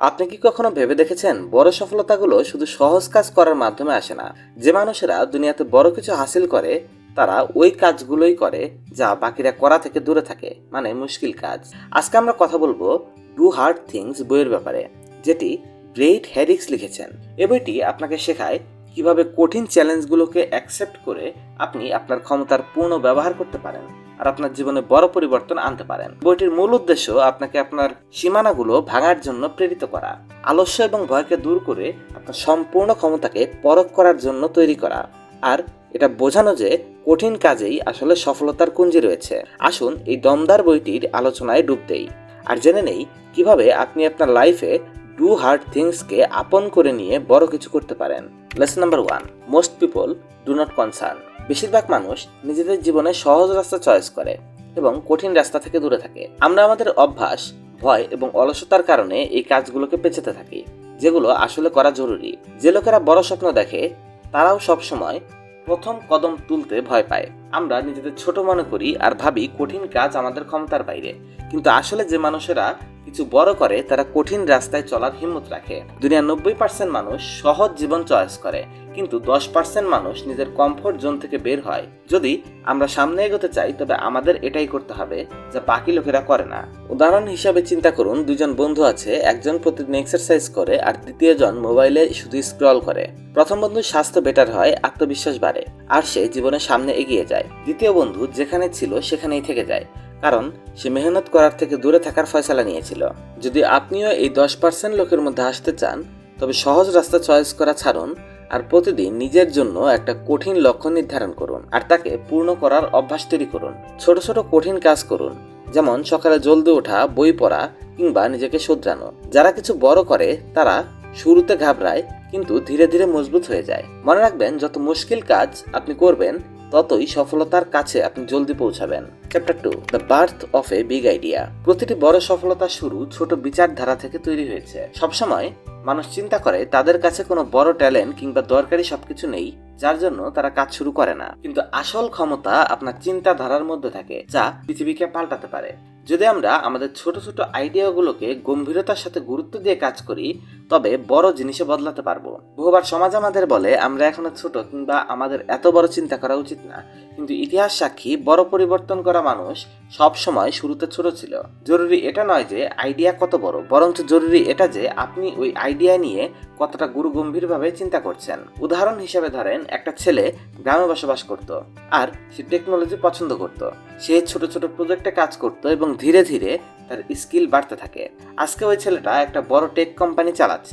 আপনি কি কখনো ভেবে দেখেছেন বড় সফলতাগুলো শুধু সহজ কাজ করার মাধ্যমে আসে না? যে মানুষেরা দুনিয়াতে বড় কিছু হাসিল করে, তারা ওই কাজগুলোই করে যা বাকিরা করা থেকে দূরে থাকে মানে মুশকিল কাজ। আজকে আমরা কথা বলব ডু হার্ড থিংস বইয়ের ব্যাপারে, যেটি গ্রেট হ্যারিক্স লিখেছেন। এ বইটি আপনাকে শেখায় কীভাবে কঠিন চ্যালেঞ্জগুলোকে অ্যাকসেপ্ট করে আপনি আপনার ক্ষমতার পূর্ণ ব্যবহার করতে পারেন। আর আপনার জীবনে বড় পরিবর্তন আনতে পারেন। বইটির মূল উদ্দেশ্য আপনাকে আপনার সীমানাগুলো ভাঙার জন্য প্রেরিত করা, আলস্য এবং ভয়কে দূর করে আপনার সম্পূর্ণ ক্ষমতাকে পরখ করার জন্য তৈরি করা। আর এটা বোঝানো যে কঠিন কাজেই আসলে সফলতার কুঞ্জি রয়েছে। আসুন এই দমদার বইটির আলোচনায় ডুব দেই। আর জেনে নেই কীভাবে আপনি আপনার লাইফে ডু হার্ড থিংসকে আপন করে নিয়ে বড় কিছু করতে পারেন। Lesson number one, most people do not concern. বেশিরভাগ মানুষ নিজেদের জীবনে সহজ রাস্তা চয়েস করে এবং কঠিন রাস্তা থেকে দূরে থাকে। আমরা আমাদের অভ্যাস, ভয় এবং অলসতার কারণে এই কাজগুলোকে পেছাতে থাকি, যেগুলো আসলে করা জরুরি। যে লোকেরা বড় স্বপ্ন দেখে, তারাও সবসময় প্রথম কদম তুলতে ভয় পায়। আমরা নিজেদের ছোট মনে করি আর ভাবি কঠিন কাজ আমাদের ক্ষমতার বাইরে। কিন্তু আসলে যে মানুষেরা কিছু বড় করে, তারা কঠিন রাস্তায় চলার হিম্মত রাখে। দুনিয়ার নব্বই পার্সেন্ট মানুষ সহজ জীবন চয়েস করে, কিন্তু দশ পার্সেন্ট মানুষ নিজের কমফোর্ট জোন থেকে বের হয়। যদি আমরা সামনে এগোতে চাই, তবে আমাদের এটাই করতে হবে যা বাকি লোকেরা করে না। উদাহরণ হিসাবে চিন্তা করুন দুজন বন্ধু আছে, একজন প্রতিদিন এক্সারসাইজ করে আর দ্বিতীয়জন মোবাইলে শুধু স্ক্রল করে। প্রথম বন্ধুর স্বাস্থ্য বেটার হয়, আত্মবিশ্বাস বাড়ে, আর সে জীবনের সামনে এগিয়ে যায়। দ্বিতীয় বন্ধু যেখানে ছিল, সেখানেই থেকে যায়। কারণ সে মেহনত করার থেকে দূরে থাকার ফয়সালা নিয়েছিল। যদি আপনিও এই দশ পার্সেন্ট লোকের মধ্যে আসতে চান, তবে সহজ রাস্তা চয়েস করা ছাড়ুন আর প্রতিদিন নিজের জন্য একটা কঠিন লক্ষ্য নির্ধারণ করুন আর তাকে পূর্ণ করার অভ্যাস তৈরি করুন। ছোট ছোট কঠিন কাজ করুন, যেমন সকালে জলদি ওঠা, বই পড়া কিংবা নিজেকে শোধরানো। যারা কিছু বড় করে, তারা শুরুতে ঘাবড়ায়, কিন্তু ধীরে ধীরে মজবুত হয়ে যায়। মনে রাখবেন, যত মুশকিল কাজ আপনি করবেন ততই সফলতার কাছে আপনি জলদি পৌঁছাবেন। Chapter two the birth of a big idea প্রতিটি বড় সফলতা শুরু ছোট বিচারধারা থেকে তৈরি হয়েছে। সবসময় মানুষ চিন্তা করে, তাদের কাছে কোনো বড় ট্যালেন্ট কিংবা দরকারি সবকিছু নেই, যার জন্য তারা কাজ শুরু করে না। কিন্তু আসল ক্ষমতা আপনার চিন্তাধারার মধ্যে থাকে, যা পৃথিবীকে পাল্টাতে পারে। যদি আমরা আমাদের ছোট ছোট আইডিয়াগুলোকে গম্ভীরতার সাথে গুরুত্ব দিয়ে কাজ করি তবে বড় জিনিসে বদলাতে পারব। বহুবার সমাজ আমাদের বলে, আমরা এখনও ছোট কিংবা আমাদের এত বড় চিন্তা করা উচিত না। কিন্তু ইতিহাস সাক্ষী, বড় পরিবর্তন করা মানুষ সব সময় শুরুতে ছোট ছিল। জরুরি এটা নয় যে আইডিয়া কত বড়, বরঞ্চ জরুরি এটা যে আপনি ওই আইডিয়া নিয়ে কতটা গুরু গম্ভীরভাবে চিন্তা করছেন। উদাহরণ হিসেবে ধরেন, একটা ছেলে গ্রামে বসবাস করত আর সে টেকনোলজি পছন্দ করত। সে ছোট ছোট প্রজেক্টে কাজ করত এবং ধীরে ধীরে তার স্কিল বাড়তে থাকে। আজকে ওই ছেলেটা একটা বড় টেক কোম্পানি চালাচ্ছে।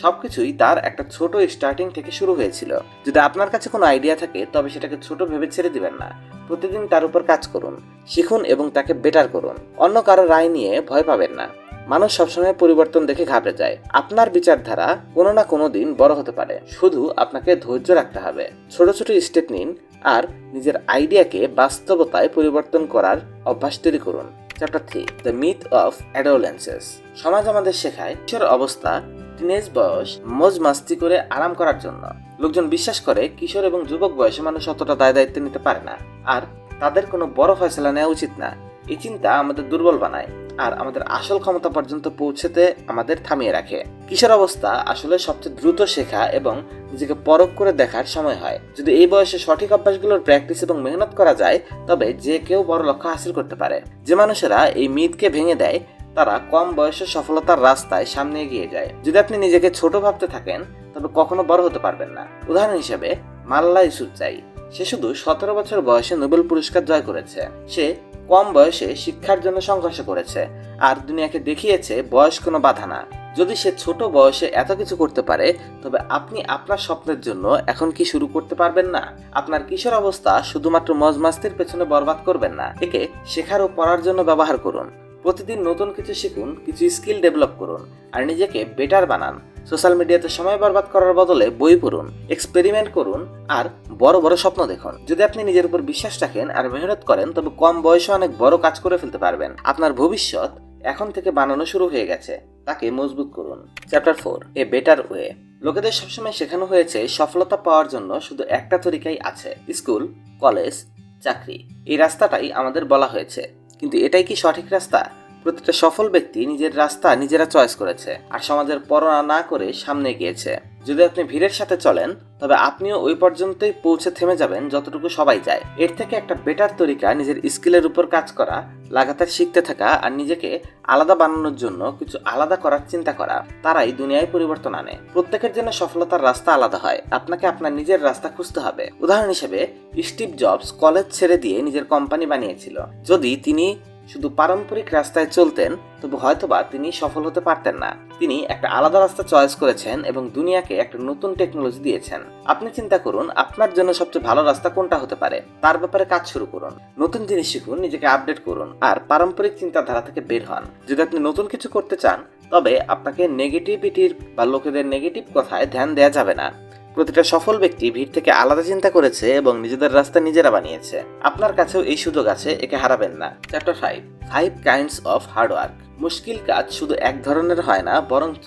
সবকিছুই তার একটা ছোট স্টার্টিং থেকে শুরু হয়েছিল। যদি আপনার কাছে কোনো আইডিয়া থাকে, তবে সেটাকে ছোট ভেবে ছেড়ে দিবেন না। প্রতিদিন তার উপর কাজ করুন, শিখুন এবং তাকে বেটার করুন। অন্য কারও রায় নিয়ে ভয় পাবেন না। মানুষ সবসময় পরিবর্তন দেখে ঘাবড়ে যায়। আপনার বিচারধারা কোনো না কোনো দিন বড় হতে পারে। শুধু আপনাকে ধৈর্য রাখতে হবে। ছোট ছোট স্টেপ নিন আর নিজের আইডিয়াকে বাস্তবতায় পরিবর্তন করার অভ্যাস তৈরি করুন। Chapter three the myth of adolescence সমাজ আমাদের শেখায় কিশোর অবস্থা টিনেজ বয়স, মজ মাস্তি করে আরাম করার জন্য। লোকজন বিশ্বাস করে কিশোর এবং যুবক বয়সে মানুষ অতটা দায় দায়িত্ব নিতে পারে না। আর তাদের কোনো বড় ফয়সলা নেওয়া উচিত না। এই চিন্তা আমাদের দুর্বল বানায় আর আমাদের আসল ক্ষমতা পর্যন্ত পৌঁছতে আমাদের থামিয়ে রাখে। কিশোর অবস্থা আসলে সবচেয়ে দ্রুত শেখা এবং নিজেকে পরখ করে দেখার সময় হয়। যদি এই বয়সে সঠিক অভ্যাসগুলোর প্র্যাকটিস এবং মেহনত করা যায়, তবে যে কেউ বড় লক্ষ্য হাসিল করতে পারে। যে মানুষেরা এই মিথকে ভেঙে দেয় তারা কম বয়সে সফলতার রাস্তায় সামনে এগিয়ে যায়। যদি আপনি নিজেকে ছোট ভাবতে থাকেন, তবে কখনো বড় হতে পারবেন না। উদাহরণ হিসেবে মাল্লা ইসুচাই সে শুধু সতেরো বছর বয়সে নোবেল পুরস্কার জয় করেছে। সে কম বয়সে শিক্ষার জন্য সংঘর্ষ করেছে আর দুনিয়াকে দেখিয়েছে বয়স কোনো বাধা না। যদি সে ছোট বয়সে এত কিছু করতে পারে, তবে আপনি আপনার স্বপ্নের জন্য এখন কি শুরু করতে পারবেন না? আপনার কিশোর অবস্থা শুধুমাত্র মজমাস্তির পেছনে বরবাদ করবেন না। একে শেখার ও পড়ার জন্য ব্যবহার করুন। প্রতিদিন নতুন কিছু শিখুন, কিছু স্কিল ডেভেলপ করুন, আর নিজেকে বেটার বানান। সোশ্যাল মিডিয়াতে সময় বরবাদ করার বদলে বই পড়ুন এক্সপেরিমেন্ট করুন, আর বড় বড় স্বপ্ন দেখুন। যদি আপনি নিজের উপর বিশ্বাস রাখেন আর মেহনত করেন, তবে কম বয়সে অনেক বড় কাজ করে ফেলতে পারবেন। আপনার ভবিষ্যৎ এখন থেকে বানানো শুরু হয়ে গেছে। তাকে মজবুত করুন। Chapter four a better way লোকেদের সবসময় শেখানো হয়েছে, সফলতা পাওয়ার জন্য শুধু একটা তরিকাই আছে স্কুল কলেজ চাকরি। এই রাস্তাটাই আমাদের বলা হয়েছে। কিন্তু এটাই কি সঠিক রাস্তা? প্রতিটা সফল ব্যক্তি নিজের রাস্তা নিজেরা চয়েস করেছে আর সমাজের পরোয়া না করে সামনে গিয়েছে যদি আপনি ভিড়ের সাথে চলেন, তবে আপনিও ওই পর্যন্তই পৌঁছে থেমে যাবেন যতটুকু সবাই যায় এর থেকে একটা বেটার তরিকা নিজের স্কিলের উপর কাজ করা, লাগাতার শিখতে থাকা আর নিজেকে আলাদা বানানোর জন্য কিছু আলাদা করার চিন্তা করা, তারাই দুনিয়ায় পরিবর্তন আনে। প্রত্যেকের জন্য সফলতার রাস্তা আলাদা হয়। আপনাকে আপনার নিজের রাস্তা খুঁজতে হবে। উদাহরণ হিসেবে স্টিভ জবস কলেজ ছেড়ে দিয়ে নিজের কোম্পানি বানিয়েছিল। যদি তিনি শুধু পারম্পরিক রাস্তায় চলতেন, তবে হয়তোবা তিনি সফল হতে পারতেন না। তিনি একটা আলাদা রাস্তা চয়েস করেছেন এবং দুনিয়াকে একটা নতুন টেকনোলজি দিয়েছেন। আপনি চিন্তা করুন, আপনার জন্য সবচেয়ে ভালো রাস্তা কোনটা হতে পারে? তার ব্যাপারে কাজ শুরু করুন। নতুন জিনিস শিখুন, নিজেকে আপডেট করুন, আর পারম্পরিক চিন্তাধারা থেকে বের হন। যদি আপনি নতুন কিছু করতে চান, তবে আপনাকে নেগেটিভিটির বা লোকেদের নেগেটিভ কথায় ধ্যান দেওয়া যাবে না। প্রতিটা সফল ব্যক্তি ভিড় থেকে আলাদা চিন্তা করেছে এবং নিজেদের রাস্তা নিজেরা বানিয়েছে। আপনার কাছেও এই সুযোগ আছে, একে হারাবেন না। Chapter five five kinds of hard work মুশকিল কাজ শুধু এক ধরনের হয় না, বরঞ্চ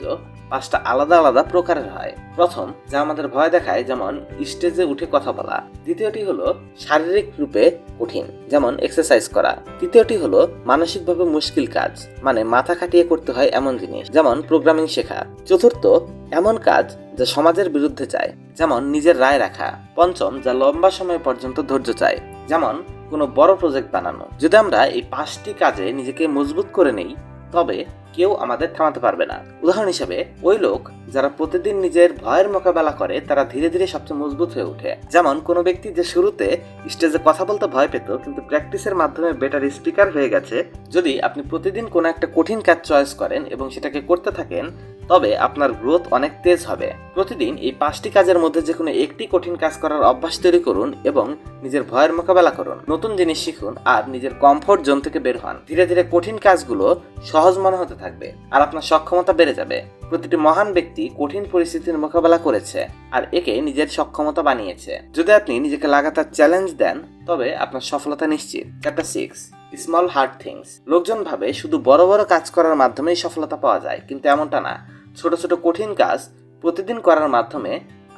পাঁচটা আলাদা আলাদা প্রকারের হয়। প্রথম, যা আমাদের ভয় দেখায়, যেমন স্টেজে উঠে কথা বলা। দ্বিতীয়টি হলো শারীরিক রূপে কঠিন, যেমন এক্সারসাইজ করা। তৃতীয়টি হলো মানসিকভাবে মুশকিল কাজ মানে মাথা খাটিয়ে করতে হয় এমন জিনিস, যেমন প্রোগ্রামিং শেখা। চতুর্থ, এমন কাজ যা সমাজের বিরুদ্ধে যায়, যেমন নিজের রায় রাখা। পঞ্চম, যা লম্বা সময় পর্যন্ত ধৈর্য চায়, যেমন কোনো বড় প্রজেক্ট বানানো। যদি আমরা এই পাঁচটি কাজে নিজেকে মজবুত করে নেই, তবে কেউ আমাদের থামাতে পারবে না। উদাহরণ হিসেবে, ওই লোক যারা প্রতিদিন নিজের ভয়ের মোকাবেলা করে, তারা ধীরে ধীরে সবচেয়ে মজবুত হয়ে ওঠে। যেমন, কোনো ব্যক্তি যে শুরুতে স্টেজে কথা বলতে ভয় পেত, কিন্তু প্র্যাকটিসের মাধ্যমে বেটার স্পিকার হয়ে গেছে। যদি আপনি প্রতিদিন কোনো একটা কঠিন কাজ চয়েস করেন এবং সেটাকে করতে থাকেন, তবে আপনার গ্রোথ অনেক তেজ হবে। প্রতিদিন এই পাঁচটি কাজের মধ্যে যে কোনো একটি কঠিন কাজ করার অভ্যাস তৈরি করুন এবং নিজের ভয়ের মোকাবেলা করুন। নতুন জিনিস শিখুন আর নিজের কমফোর্ট জোন থেকে বের হন। ধীরে ধীরে কঠিন কাজগুলো সহজ মনে হতে থাকবে আর আপনার সক্ষমতা বেড়ে যাবে। প্রতিটি মহান ব্যক্তি কঠিন পরিস্থিতির মোকাবেলা করেছে আর একে নিজের সক্ষমতা বানিয়েছে। যদি আপনি নিজেকে লাগাতার চ্যালেঞ্জ দেন, তবে আপনার সফলতা নিশ্চিত। Chapter six small hard things লোকজন ভাবে শুধু বড় বড় কাজ করার মাধ্যমেই সফলতা পাওয়া যায়, কিন্তু এমনটা না। ছোট ছোট কঠিন কাজ প্রতিদিন করার মাধ্যমে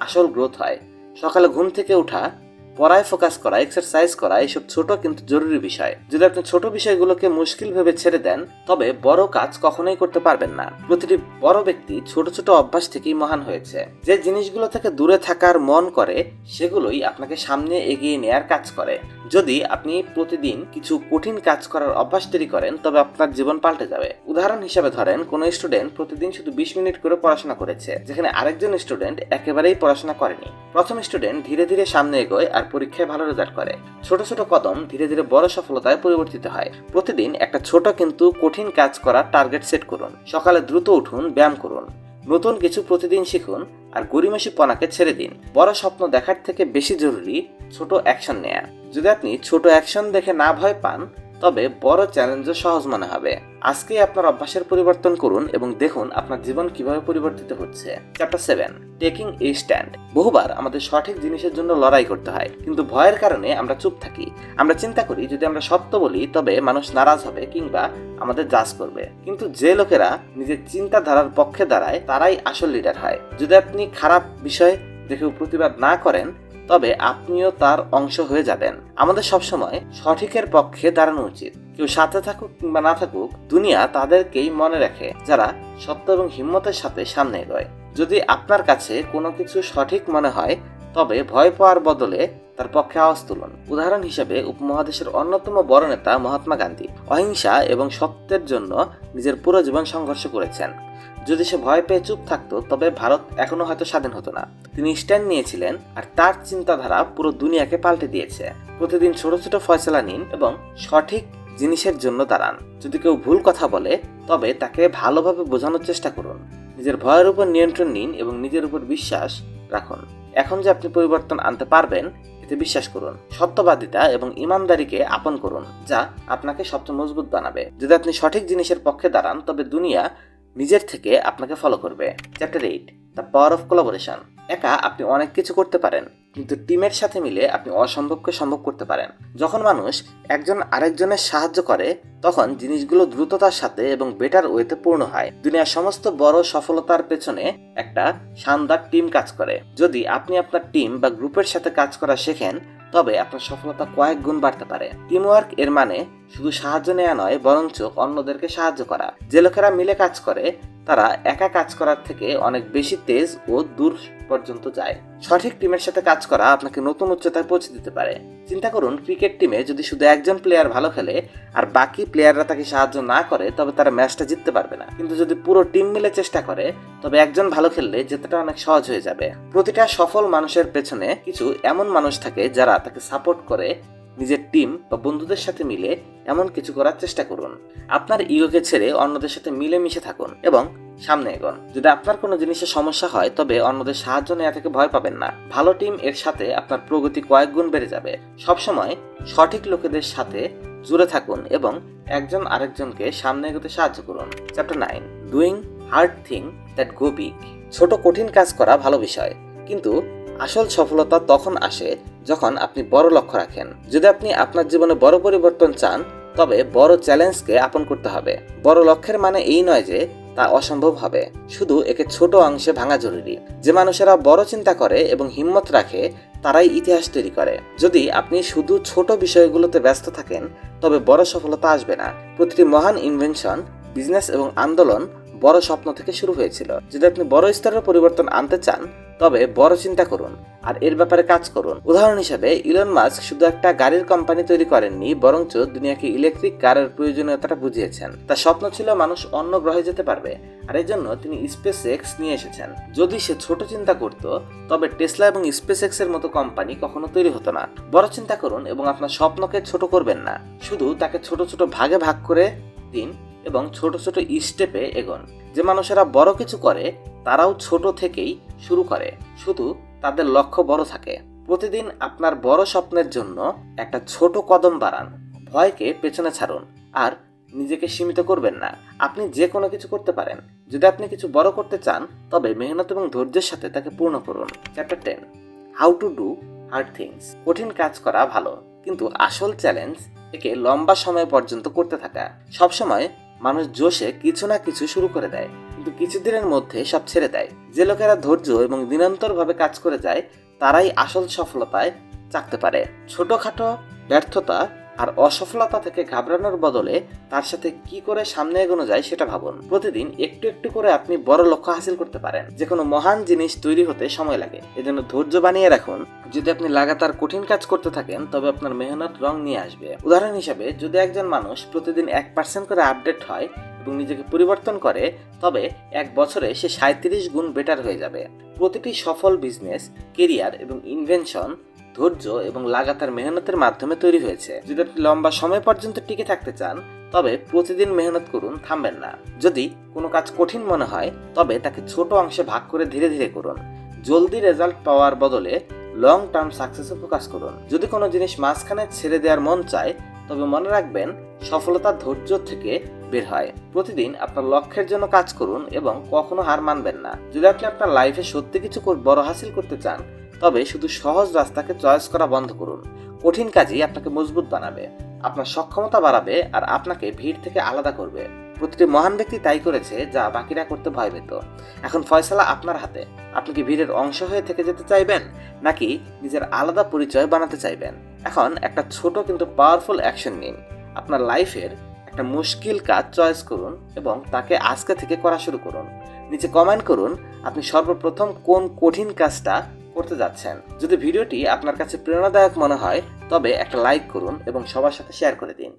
আসল গ্রোথ হয়। সকালে ঘুম থেকে ওঠা পড়ায় ফোকাস করা এক্সারসাইজ করা, এসব ছোট কিন্তু জরুরি বিষয়। যদি আপনি ছোট বিষয়গুলোকে মুশকিল ভেবে ছেড়ে দেন, তবে বড় কাজ কখনোই করতে পারবেন না। প্রতিটি বড় ব্যক্তি ছোট ছোট অভ্যাস থেকেই মহান হয়েছে। যে জিনিসগুলো থেকে দূরে থাকার মন করে, সেগুলোই আপনাকে সামনে এগিয়ে নেয়ার কাজ করে। যদি আপনি প্রতিদিন কিছু কঠিন কাজ করার অভ্যাস তৈরি করেন, তবে আপনার জীবন পাল্টে যাবে। উদাহরণ হিসেবে ধরেন, কোনো স্টুডেন্ট প্রতিদিন শুধু বিশ মিনিট করে পড়াশোনা করেছে, যেখানে আরেকজন স্টুডেন্ট একেবারেই পড়াশোনা করেনি। প্রথম স্টুডেন্ট ধীরে ধীরে সামনে এগোয় আর পরীক্ষায় ভালো রেজাল্ট করে। ছোট ছোট কদম ধীরে ধীরে বড় সফলতায় পরিবর্তিত হয়। প্রতিদিন একটা ছোট কিন্তু কঠিন কাজ করার টার্গেট সেট করুন। সকালে দ্রুত উঠুন, ব্যায়াম করুন। নতুন কিছু প্রতিদিন শিখুন আর গরিমাসি পনাকে ছেড়ে দিন। বড় স্বপ্ন দেখার থেকে বেশি জরুরি ছোট অ্যাকশন নেয়া। যদি আপনি ছোট অ্যাকশন দেখে না ভয় পান তবে বড় চ্যালেঞ্জও সহজ মনে হবে। আজকেই আপনার অভ্যাসের পরিবর্তন করুন এবং দেখুন আপনার জীবন কীভাবে পরিবর্তিত হচ্ছে। Chapter seven taking a stand বহুবার আমাদের সঠিক জিনিসের জন্য লড়াই করতে হয়, কিন্তু ভয়ের কারণে আমরা চুপ থাকি। আমরা চিন্তা করি, যদি আমরা সত্য বলি, তবে মানুষ নারাজ হবে কিংবা আমাদের জাজ করবে। কিন্তু যে লোকেরা নিজের চিন্তাধারার পক্ষে দাঁড়ায়, তারাই আসল লিডার হয়। যদি আপনি খারাপ বিষয় দেখেও প্রতিবাদ না করেন তবে আপনিও তার অংশ হয়ে যাবেন। আমাদের সবসময় সঠিকের পক্ষে দাঁড়ানো উচিত। কেউ সাথে থাকুক কিংবা না থাকুক, দুনিয়া তাদেরকেই মনে রাখে, যারা সত্য এবং হিম্মতের সাথে সামনে এগোয়। যদি আপনার কাছে কোনো কিছু সঠিক মনে হয় তবে ভয় পাওয়ার বদলে তার পক্ষে আওয়াজ তুলুন। উদাহরণ হিসেবে উপমহাদেশের অন্যতম বড় নেতা মহাত্মা গান্ধী। অহিংসা এবং সত্যের জন্য নিজের পুরো জীবন সংঘর্ষ করেছেন। যদি সে ভয় পেয়ে চুপ থাকতো, তবে ভারত এখনও হয়তো স্বাধীন হতো না। তিনি স্ট্যান্ড নিয়েছিলেন আর তার চিন্তাধারা পুরো দুনিয়াকে পাল্টে দিয়েছে। প্রতিদিন ছোট ছোট ফয়সলা নিন এবং সঠিক জিনিসের জন্য দাঁড়ান। যদি কেউ ভুল কথা বলে, তবে তাকে ভালোভাবে বোঝানোর চেষ্টা করুন। নিজের ভয়ের উপর নিয়ন্ত্রণ নিন এবং নিজের উপর বিশ্বাস রাখুন। এখন যে আপনি পরিবর্তন আনতে পারবেন, এতে বিশ্বাস করুন। সত্যবাদিতা এবং ইমানদারিকে আপন করুন, যা আপনাকে সবচেয়ে মজবুত বানাবে। যদি আপনি সঠিক জিনিসের পক্ষে দাঁড়ান, তবে দুনিয়া নিজের থেকে আপনাকে ফলো করবে। Chapter eight the power of collaboration একা আপনি অনেক কিছু করতে পারেন, কিন্তু টিমের সাথে মিলে আপনি অসম্ভবকে সম্ভব করতে পারেন। যখন মানুষ একজন আরেকজনের সাহায্য করে, তখন জিনিসগুলো দ্রুততার সাথে এবং বেটার ওয়েতে পূর্ণ হয়। দুনিয়ার সমস্ত বড় সফলতার পেছনে একটা শানদার টিম কাজ করে। যদি আপনি আপনার টিম বা গ্রুপের সাথে কাজ করা শেখেন, তবে আপনার সফলতা কয়েক গুণ বাড়তে পারে। টিম ওয়ার্ক এর মানে শুধু সাহায্য নেওয়া নয়, বরঞ্চ অন্যদেরকে সাহায্য করা। যে লোকেরা মিলে কাজ করে, তারা একা কাজ করার থেকে অনেক বেশি তেজ ও দূর পর্যন্ত যায়। সঠিক টিমের সাথে কাজ করা আপনাকে নতুন উচ্চতায় পৌঁছে দিতে পারে। চিন্তা করুন, ক্রিকেট টিমে যদি শুধু একজন প্লেয়ার ভালো খেলে, আর বাকি প্লেয়াররা তাকে সাহায্য না করে, তবে তারা ম্যাচটা জিততে পারবে না। কিন্তু যদি পুরো টিম মিলে চেষ্টা করে, তবে একজন ভালো খেললে জেতাটা অনেক সহজ হয়ে যাবে। প্রতিটা সফল মানুষের পেছনে কিছু এমন মানুষ থাকে যারা তাকে সাপোর্ট করে নিজের টিম বা বন্ধুদের সাথে মিলে এমন কিছু করার চেষ্টা করুন। আপনার ইগোকে ছেড়ে অন্যদের সাথে মিলে মিশে থাকুন এবং সামনে এগোন। যদি আপনার কোনো জিনিসে সমস্যা হয়, তবে অন্যদের সাহায্য নেওয়া থেকে ভয় পাবেন না। ভালো টিম এর সাথে আপনার প্রগতি কয়েক গুণ বেড়ে যাবে। সবসময় সঠিক লোকেদের সাথে জুড়ে থাকুন এবং একজন আরেকজনকে সামনে এগোতে সাহায্য করুন। Chapter nine doing hard thing that go big ছোট কঠিন কাজ করা ভালো বিষয়, কিন্তু আসল সফলতা তখন আসে যখন আপনি বড় লক্ষ্য রাখেন। যদি আপনি আপনার জীবনে বড় পরিবর্তন চান, তবে বড় চ্যালেঞ্জকে আপন করতে হবে। বড় লক্ষ্যের মানে এই নয় যে তা অসম্ভব হবে। শুধু একে ছোট অংশে ভাঙা জরুরি। যে মানুষেরা বড় চিন্তা করে এবং হিম্মত রাখে, তারাই ইতিহাস তৈরি করে। যদি আপনি শুধু ছোট বিষয়গুলোতে ব্যস্ত থাকেন, তবে বড় সফলতা আসবে না। প্রতিটি মহান ইনভেনশন বিজনেস এবং আন্দোলন বড় স্বপ্ন থেকে শুরু হয়েছিল। যদি আপনি বড় স্তরের পরিবর্তন আনতে চান, তবে বড় চিন্তা করুন আর এর ব্যাপারে কাজ করুন। উদাহরণ হিসেবে ইলন মাস্ক শুধু একটা গাড়ির কোম্পানি তৈরি করেননি, বরঞ্চ দুনিয়াকে ইলেকট্রিক কারের প্রয়োজনীয়তাটা বুঝিয়েছেন। তার স্বপ্ন ছিল মানুষ অন্য গ্রহে যেতে পারবে, আর এই জন্য তিনি স্পেস এক্স নিয়ে এসেছেন। যদি সে ছোট চিন্তা করত, তবে টেসলা এবং স্পেস এক্সের মতো কোম্পানি কখনো তৈরি হতো না। বড় চিন্তা করুন এবং আপনার স্বপ্নকে ছোট করবেন না। শুধু তাকে ছোট ছোট ভাগে ভাগ করে দিন এবং ছোট ছোট স্টেপে এগোন। যে মানুষেরা বড় কিছু করে, তারাও ছোট থেকেই শুরু করে। শুধু তাদের লক্ষ্য বড় থাকে। প্রতিদিন আপনার বড় স্বপ্নের জন্য একটা ছোট কদম বাড়ান। ভয়কে পেছনে ছাড়ুন। আর নিজেকে সীমিত করবেন না। আপনি যে কোনো কিছু করতে পারেন। যদি আপনি কিছু বড় করতে চান, তবে মেহনত এবং ধৈর্যের সাথে তাকে পূর্ণ করুন। Chapter ten how to do hard things কঠিন কাজ করা ভালো, কিন্তু আসল চ্যালেঞ্জ একে লম্বা সময় পর্যন্ত করতে থাকা। সবসময় মানুষ জোশে কিছু না কিছু শুরু করে দেয়, কিন্তু কিছুদিনের মধ্যে সব ছেড়ে দেয়। যে লোকেরা ধৈর্য এবং নিরন্তরভাবে কাজ করে যায়, তারাই আসল সফলতায় চাকতে পারে। ছোটখাটো ব্যর্থতা আর অসফলতা থেকে ঘাবড়ানোর বদলে তার সাথে কি করে সামনে এগোনো যায় সেটা ভাবুন। প্রতিদিন একটু একটু করে আপনি বড় লক্ষ্য হাসিল করতে পারেন। যে কোনো মহান জিনিস তৈরি হতে সময় লাগে। এজন্য ধৈর্য বানিয়ে রাখুন। যদি আপনি লাগাতার কঠিন কাজ করতে থাকেন, তবে আপনার মেহনত রং নিয়ে আসবে। উদাহরণ হিসেবে, যদি একজন মানুষ প্রতিদিন এক পার্সেন্ট করে আপডেট হয় এবং নিজেকে পরিবর্তন করে, তবে এক বছরে সে সাঁত্রিশ গুণ বেটার হয়ে যাবে। প্রতিটি সফল বিজনেস কেরিয়ার এবং ইনভেনশন ধৈর্য এবং লাগাতার মেহনতের মাধ্যমে তৈরি হয়েছে। যদি আপনি লম্বা সময় পর্যন্ত টিকে থাকতে চান, তবে প্রতিদিন মেহনত করুন, থামবেন না। যদি কোনো কাজ কঠিন মনে হয়, তবে তাকে ছোট অংশে ভাগ করে ধীরে ধীরে করুন। জলদি রেজাল্ট পাওয়ার বদলে লং টার্ম সাকসেসে ফোকাস করুন। যদি কোনো জিনিস মাঝখানে ছেড়ে দেওয়ার মন চায়, তবে মনে রাখবেন সফলতা ধৈর্য থেকে বের হয়। প্রতিদিন আপনার লক্ষ্যের জন্য কাজ করুন এবং কখনো হার মানবেন না। যদি আপনি আপনার লাইফে সত্যি কিছু বড় হাসিল করতে চান তবে শুধু সহজ রাস্তাকে চয়েস করা বন্ধ করুন। কঠিন কাজই আপনাকে মজবুত বানাবে। আপনার সক্ষমতা বাড়াবে আর আপনাকে ভিড় থেকে আলাদা করবে। প্রতিটি মহান ব্যক্তি তাই করেছে যা বাকিরা করতে ভয় পেত। এখন ফয়সালা আপনার হাতে। আপনি কি ভিড়ের অংশ হয়ে থেকে যেতে চাইবেন, নাকি নিজের আলাদা পরিচয় বানাতে চাইবেন? এখন একটা ছোট কিন্তু পাওয়ারফুল অ্যাকশন নিন। আপনার লাইফের একটা মুশকিল কাজ চয়েস করুন এবং তাকে আজকে থেকে করা শুরু করুন। নিচে কমেন্ট করুন, আপনি সর্বপ্রথম কোন কঠিন কাজটা করতে যাচ্ছেন। যদি ভিডিওটি আপনার কাছে প্রেরণাদায়ক মনে হয়, তবে একটা লাইক করুন এবং সবার সাথে শেয়ার করে দিন।